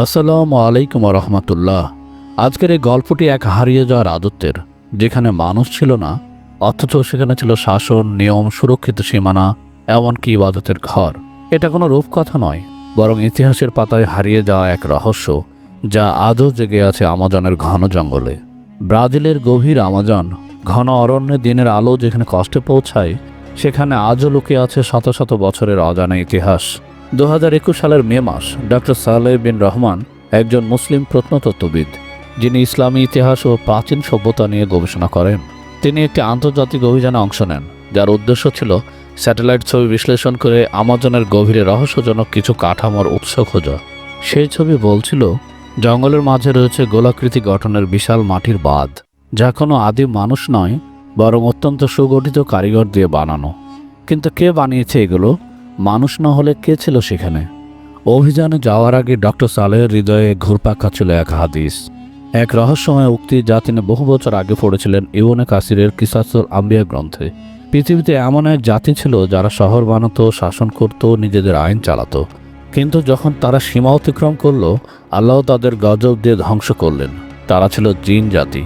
আসসালামু আলাইকুম রহমতুল্লাহ আজকের এই গল্পটি এক হারিয়ে যাওয়া রাজত্বের, যেখানে মানুষ ছিল না, অথচ সেখানে ছিল শাসন, নিয়ম, সুরক্ষিত সীমানা, এমনকি ইবাদতের ঘর। এটা কোনো রূপকথা নয়, বরং ইতিহাসের পাতায় হারিয়ে যাওয়া এক রহস্য, যা আজও জেগে আছে আমাজনের ঘন জঙ্গলে। ব্রাজিলের গভীর আমাজন, ঘন অরণ্যে দিনের আলো যেখানে কষ্টে পৌঁছায়, সেখানে আজও লুকিয়ে আছে শত শত বছরের অজানা ইতিহাস। দু হাজার একুশ সালের মে মাস ডক্টর সালেহ বিন রহমান একজন মুসলিম প্রত্নতত্ত্ববিদ, যিনি ইসলামী ইতিহাস ও প্রাচীন সভ্যতা নিয়ে গবেষণা করেন। তিনি একটি আন্তর্জাতিক অভিযানে অংশ নেন, যার উদ্দেশ্য ছিল স্যাটেলাইট ছবি বিশ্লেষণ করে আমাজনের গভীরে রহস্যজনক কিছু কাঠামোর উৎস খোঁজা। সেই ছবি বলছিল, জঙ্গলের মাঝে রয়েছে গোলাকৃতি গঠনের বিশাল মাটির বাঁধ, যা কোনো আদিম মানুষ নয়, বরং অত্যন্ত সুগঠিত কারিগর দিয়ে বানানো। কিন্তু কে বানিয়েছে এগুলো? মানুষ না হলে কে ছিল সেখানে? অভিযানে যাওয়ার আগে ডক্টর সালেহের হৃদয়ে ঘুরপাক খাচ্ছিল এক হাদিস। এক রহস্যময় উক্তি যা তিনি বহু বছর আগে পড়েছিলেন ইবনে কাসিরের কিসাসুল আম্বিয়া গ্রন্থে। পৃথিবীতে এমন এক জাতি ছিল যারা শহর বানাতো, শাসন করত, নিজেদের আইন চালাতো। কিন্তু যখন তারা সীমা অতিক্রম করল, আল্লাহ তাদের গজব দিয়ে ধ্বংস করলেন। তারা ছিল জিন জাতি।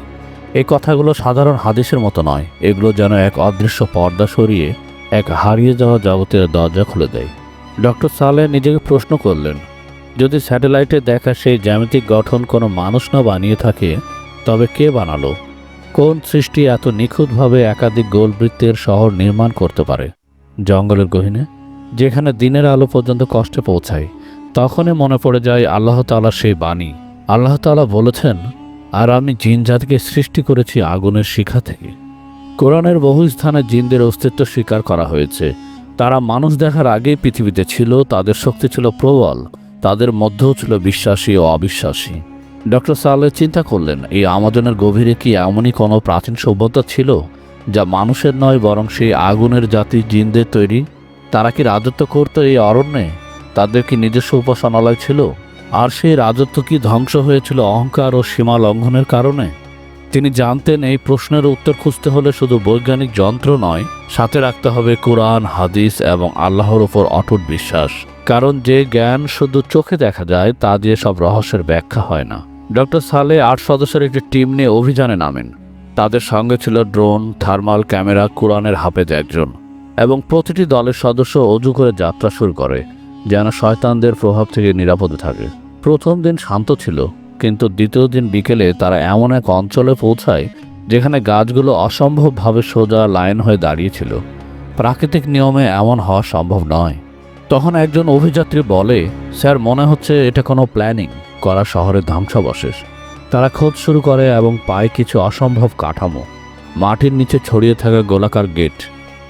এই কথাগুলো সাধারণ হাদিসের মতো নয়। এগুলো যেন এক অদৃশ্য পর্দা সরিয়ে এক হারিয়ে যাওয়া জগতের দরজা খুলে দেয়। ডক্টর সালে নিজেকে প্রশ্ন করলেন, যদি স্যাটেলাইটে দেখা সেই জ্যামিতিক গঠন কোনো মানুষ না বানিয়ে থাকে, তবে কে বানালো? কোন সৃষ্টি এত নিখুঁতভাবে একাধিক গোলবৃত্তের শহর নির্মাণ করতে পারে? জঙ্গলের গহিনে, যেখানে দিনের আলো পর্যন্ত কষ্টে পৌঁছায়, তখনই মনে পড়ে যায় আল্লাহ তাআলার সেই বাণী। আল্লাহ তালা বলেছেন, আর আমি জিন জাতিকে সৃষ্টি করেছি আগুনের শিখা থেকে। কোরআনের বহু স্থানে জিনদের অস্তিত্ব স্বীকার করা হয়েছে। তারা মানুষ দেখার আগেই পৃথিবীতে ছিল, তাদের শক্তি ছিল প্রবল, তাদের মধ্যেও ছিল বিশ্বাসী ও অবিশ্বাসী। ডক্টর সালে চিন্তা করলেন, এই আমাজনের গভীরে কি এমনই কোনো প্রাচীন সভ্যতা ছিল, যা মানুষের নয় বরং সেই আগুনের জাতি জিনদের তৈরি? তারা কি রাজত্ব করতো এই অরণ্যে? তাদের কি নিজস্ব উপাসনালয় ছিল? আর সেই রাজত্ব কি ধ্বংস হয়েছিল অহংকার ও সীমা লঙ্ঘনের কারণে? তিনি জানতেন এই প্রশ্নের উত্তর খুঁজতে হলে শুধু বৈজ্ঞানিক যন্ত্র নয়, সাথে রাখতে হবে কোরআন, হাদিস এবং আল্লাহর ওপর অটুট বিশ্বাস। কারণ যে জ্ঞান শুধু চোখে দেখা যায়, তা দিয়ে সব রহস্যের ব্যাখ্যা হয় না। ডক্টর সালে আট সদস্যের একটি টিম নিয়ে অভিযানে নামেন। তাদের সঙ্গে ছিল ড্রোন, থার্মাল ক্যামেরা, কোরআনের হাফেজ একজন। এবং প্রতিটি দলের সদস্য অজু করে যাত্রা শুরু করে, যেন শয়তানদের প্রভাব থেকে নিরাপদে থাকে। প্রথম দিন শান্ত ছিল কিন্তু দ্বিতীয় দিন বিকেলে তারা এমন এক অঞ্চলে পৌঁছায় যেখানে গাছগুলো অসম্ভবভাবে সোজা লাইন হয়ে দাঁড়িয়েছিল। প্রাকৃতিক নিয়মে এমন হওয়া সম্ভব নয়। তখন একজন অভিযাত্রী বলে, স্যার, মনে হচ্ছে এটা কোনো প্ল্যানিং করা শহরের ধ্বংসাবশেষ। তারা খোঁজ শুরু করে এবং পায় কিছু অসম্ভব কাঠামো। মাটির নিচে ছড়িয়ে থাকা গোলাকার গেট,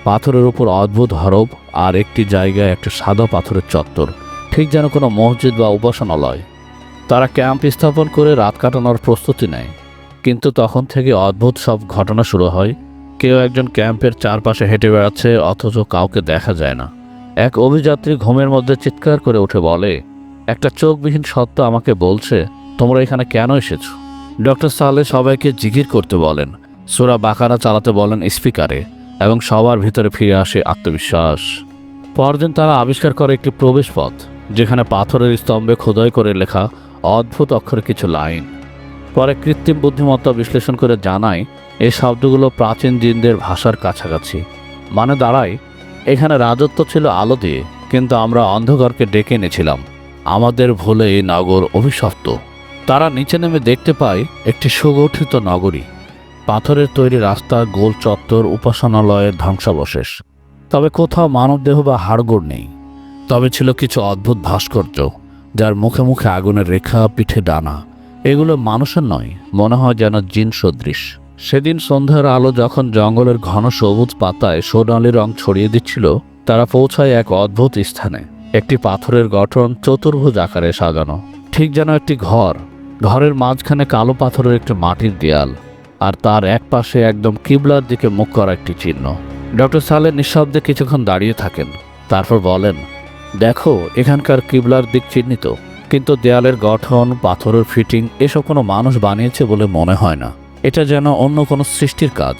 পাথরের উপর অদ্ভুত হরব আর একটি জায়গায় একটা সাদা পাথরের চত্বর। ঠিক যেন কোনো মসজিদ বা উপাসনালয়। তারা ক্যাম্প স্থাপন করে রাত কাটানোর প্রস্তুতি নেয়। কিন্তু তখন থেকে অদ্ভুত সব ঘটনা শুরু হয়। কেউ একজন ক্যাম্পের চারপাশে হেঁটে বেড়াচ্ছে, অথচ কাউকে দেখা যায় না। এক অভিযাত্রী ঘুমের মধ্যে চিৎকার করে উঠে বলে, একটা চোখবিহীন সত্য আমাকে বলছে, তোমরা এখানে কেন এসেছ? ডক্টর সালে সবাইকে জিগির করতে বলেন, সোরা বাকারা চালাতে বলেন স্পিকারে, এবং সবার ভিতরে ফিরে আসে আত্মবিশ্বাস। পরদিন তারা আবিষ্কার করে একটি প্রবেশ পথ যেখানে পাথরের স্তম্ভে খোদাই করে লেখা অদ্ভুত অক্ষরে কিছু লাইন। পরে কৃত্রিম বুদ্ধিমত্তা বিশ্লেষণ করে জানায় এই শব্দগুলো প্রাচীন জিনদের ভাষার কাছাকাছি। মানে দাঁড়ায় এখানে রাজত্ব ছিল আলো দিয়ে, কিন্তু আমরা অন্ধকারকে ডেকে এনেছিলাম। আমাদের ভুলে এই নগর অভিশপ্ত। তারা নিচে নেমে দেখতে পায় একটি সুগঠিত নগরী। পাথরের তৈরি রাস্তা, গোল চত্বর, উপাসনালয়ের ধ্বংসাবশেষ। তবে কোথাও মানবদেহ বা হাড়গোড় নেই। তবে ছিল কিছু অদ্ভুত ভাস্কর্য। যার মুখে মুখে আগুনের রেখা, পিঠে ডানা, এগুলো মানুষের নয়, মনে হয় যেন জিন সদৃশ। সেদিন সন্ধ্যার আলো যখন জঙ্গলের ঘন সবুজ পাতায় সোনালি রং ছড়িয়ে দিচ্ছিল, তারা পৌঁছায় এক অদ্ভুত স্থানে। একটি পাথরের গঠন চতুর্ভুজ আকারে সাজানো। ঠিক যেন একটি ঘর। ঘরের মাঝখানে কালো পাথরের একটি মাটির দেয়াল, আর তার এক পাশে একদম কিবলার দিকে মুখ করা একটি চিহ্ন। ডক্টর সালে নিঃশব্দে কিছুক্ষণ দাঁড়িয়ে থাকেন। তারপর বলেন দেখো, এখানকার কিবলার দিক চিহ্নিত, কিন্তু দেয়ালের গঠন, পাথরের ফিটিং এসব কোনো মানুষ বানিয়েছে বলে মনে হয় না। এটা যেন অন্য কোনো সৃষ্টির কাজ।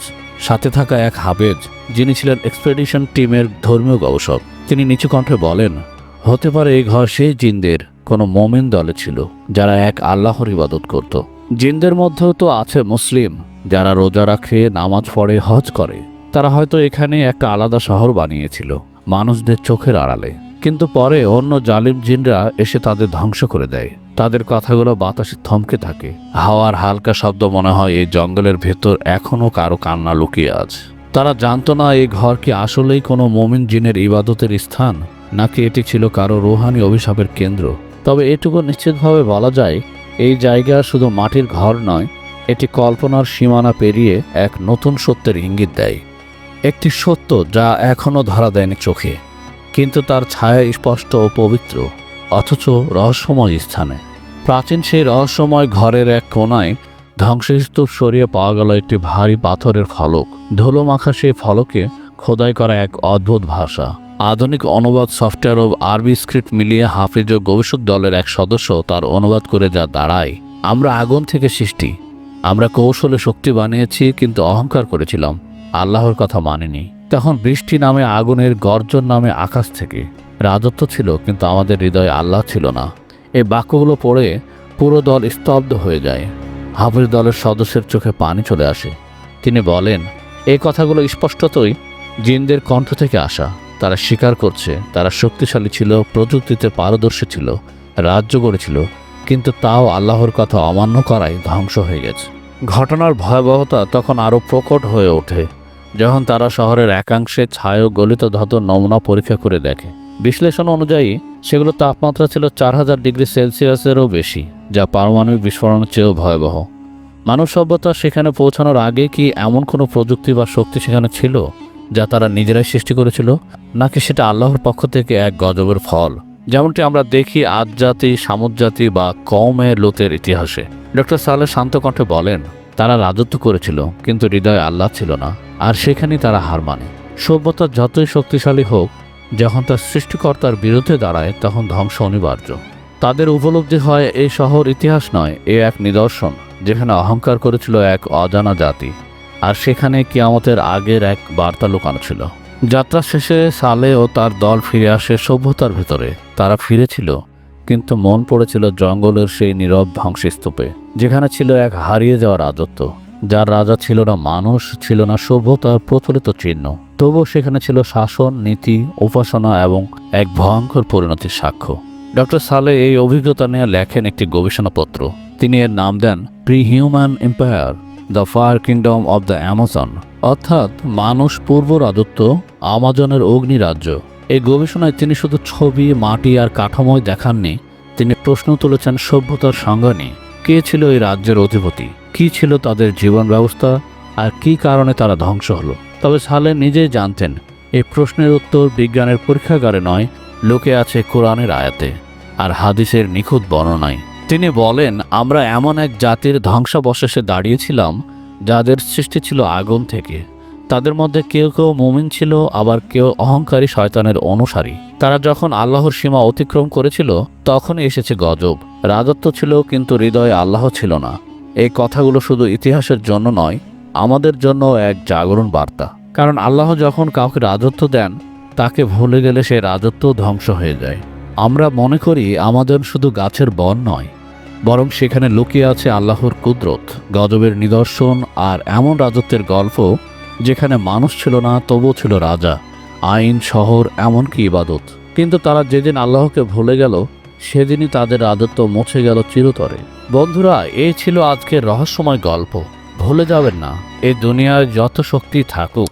সাথে থাকা এক হাবেজ, যিনি ছিলেন এক্সপেডিশন টিমের ধর্মীয় গবেষক, তিনি নিচু কণ্ঠে বলেন, হতে পারে এই ঘর সেই জিনদের, কোনো মোমেন দলে ছিল, যারা এক আল্লাহর ইবাদত করত। জিনদের মধ্যেও তো আছে মুসলিম, যারা রোজা রাখে, নামাজ পড়ে, হজ করে। তারা হয়তো এখানে একটা আলাদা শহর বানিয়েছিল, মানুষদের চোখের আড়ালে। কিন্তু পরে অন্য জালিম জিনরা এসে তাদের ধ্বংস করে দেয়। তাদের কথাগুলো বাতাসে থমকে থাকে। হাওয়ার হালকা শব্দ মনে হয় এই জঙ্গলের ভেতর এখনও কারও কান্না লুকিয়ে আছে। তারা জানতো না এই ঘর কি আসলেই কোনো মমিন জিনের ইবাদতের স্থান, নাকি এটি ছিল কারও রোহানি অভিশাপের কেন্দ্র। তবে এটুকু নিশ্চিতভাবে বলা যায়, এই জায়গা শুধু মাটির ঘর নয়, এটি কল্পনার সীমানা পেরিয়ে এক নতুন সত্যের ইঙ্গিত দেয়। একটি সত্য যা এখনও ধরা দেয়নি চোখে। কিন্তু তার ছায়া স্পষ্ট ও পবিত্র, অথচ রহস্যময় স্থানে। প্রাচীন সেই রহস্যময় ঘরের এক কোনায় ধ্বংসস্তূপ সরিয়ে পাওয়া গেল একটি ভারী পাথরের ফলক। ধুলো মাখা সেই ফলকে খোদাই করা এক অদ্ভুত ভাষা। আধুনিক অনুবাদ সফটওয়্যার ও আরবি স্ক্রিপ্ট মিলিয়ে হাফিজ ও গবেষক দলের এক সদস্য তার অনুবাদ করে যা দাঁড়ায়। আমরা আগুন থেকে সৃষ্টি। আমরা কৌশলে শক্তি বানিয়েছি, কিন্তু অহংকার করেছিলাম। আল্লাহর কথা মানেনি। তখন বৃষ্টি নামে, আগুনের গর্জন নামে আকাশ থেকে রাজত্ব ছিল, কিন্তু আমাদের হৃদয়ে আল্লাহ ছিল না। এই বাক্যগুলো পড়ে পুরো দল স্তব্ধ হয়ে যায়। হাফিজ দলের সদস্যের চোখে পানি চলে আসে। তিনি বলেন এই কথাগুলো স্পষ্টতই জিনদের কণ্ঠ থেকে আসা। তারা স্বীকার করছে, তারা শক্তিশালী ছিল, প্রযুক্তিতে পারদর্শী ছিল, রাজ্য গড়েছিল কিন্তু তাও আল্লাহর কথা অমান্য করায় ধ্বংস হয়ে গেছে। ঘটনার ভয়াবহতা তখন আরও প্রকট হয়ে ওঠে। যখন তারা শহরের একাংশে ছায় গলিত ধাতুর নমুনা পরীক্ষা করে দেখে। বিশ্লেষণ অনুযায়ী সেগুলো তাপমাত্রা ছিল চার হাজার ডিগ্রি সেলসিয়াসেরও বেশি, যা পারমাণবিক বিস্ফোরণের চেয়েও ভয়াবহ। মানব সভ্যতা সেখানে পৌঁছানোর আগে কি এমন কোনো প্রযুক্তি বা শক্তি সেখানে ছিল, যা তারা নিজেরাই সৃষ্টি করেছিল, নাকি সেটা আল্লাহর পক্ষ থেকে এক গজবের ফল? যেমনটি আমরা দেখি আজ জাতি সামুদ জাতি বা কমে লোতের ইতিহাসে। ডক্টর সালে শান্ত কণ্ঠে বলেন তারা রাজত্ব করেছিল, কিন্তু হৃদয়ে আল্লাহ ছিল না, আর সেখানেই তারা হার মানে। সভ্যতা যতই শক্তিশালী হোক, যখন তার সৃষ্টিকর্তার বিরুদ্ধে দাঁড়ায়, তখন ধ্বংস অনিবার্য। তাদের উপলব্ধি হয় এই শহর ইতিহাস নয়, এ এক নিদর্শন, যেখানে অহংকার করেছিল এক অজানা জাতি, আর সেখানে কিয়ামতের আগের এক বার্তা লুকানো ছিল। যাত্রা শেষে সালে ও তার দল ফিরে আসে সভ্যতার ভেতরে। তারা ফিরেছিল কিন্তু মন পড়েছিল জঙ্গলের সেই নীরব ধ্বংসস্তূপে, যেখানে ছিল এক হারিয়ে যাওয়া রাজত্ব। যার রাজা ছিল না মানুষ, ছিল না সভ্যতার প্রচলিত চিহ্ন। তবুও সেখানে ছিল শাসন, নীতি, উপাসনা এবং এক ভয়ঙ্কর পরিণতির সাক্ষ্য। ডক্টর সালে এই অভিজ্ঞতা নিয়ে লেখেন একটি গবেষণাপত্র। তিনি এর নাম দেন pre human empire the fire kingdom of the Amazon অর্থাৎ মানুষ পূর্ব রাজত্ব, আমাজনের অগ্নি রাজ্য এই গবেষণায় তিনি শুধু ছবি, মাটি আর কাঠামোয় দেখাননি, তিনি প্রশ্ন তুলেছেন সভ্যতার সংজ্ঞা নিয়ে কে ছিল এই রাজ্যের অধিপতি? কি ছিল তাদের জীবন ব্যবস্থা? আর কি কারণে তারা ধ্বংস হলো? তবে সালে নিজেই জানতেন, এই প্রশ্নের উত্তর বিজ্ঞানের পরীক্ষাগারে নয়, লোকে আছে কোরআনের আয়াতে, আর হাদিসের নিখুঁত বর্ণনায়। তিনি বলেন, আমরা এমন এক জাতির ধ্বংসাবশেষে দাঁড়িয়েছিলাম, যাদের সৃষ্টি ছিল আগুন থেকে। তাদের মধ্যে কেউ কেউ মুমিন ছিল, আবার কেউ অহংকারী শয়তানের অনুসারী। তারা যখন আল্লাহর সীমা অতিক্রম করেছিল, তখনই এসেছে গজব। রাজত্ব ছিল, কিন্তু হৃদয়ে আল্লাহ ছিল না। এই কথাগুলো শুধু ইতিহাসের জন্য নয়, আমাদের জন্য এক জাগরণ বার্তা। কারণ আল্লাহ যখন কাউকে রাজত্ব দেন, তাকে ভুলে গেলে সে রাজত্ব ধ্বংস হয়ে যায়। আমরা মনে করি আমাদের শুধু গাছের বন নয়, বরং সেখানে লুকিয়ে আছে আল্লাহর কুদরত, গজবের নিদর্শন আর এমন রাজত্বের গল্প যেখানে মানুষ ছিল না, তবুও ছিল রাজা। আইন, শহর, এমনকি ইবাদত। কিন্তু তারা যেদিন আল্লাহকে ভুলে গেল, সেদিনই তাদের রাজত্ব মুছে গেল চিরতরে। বন্ধুরা এই ছিল আজকের রহস্যময় গল্প। ভুলে যাবেন না এই দুনিয়ায় যত শক্তি থাকুক,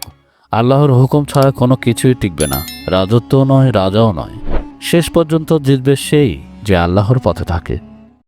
আল্লাহর হুকুম ছাড়া কোনো কিছুই টিকবে না। রাজত্বও নয়, রাজাও নয়। শেষ পর্যন্ত জিতবে সেই যে আল্লাহর পথে থাকে।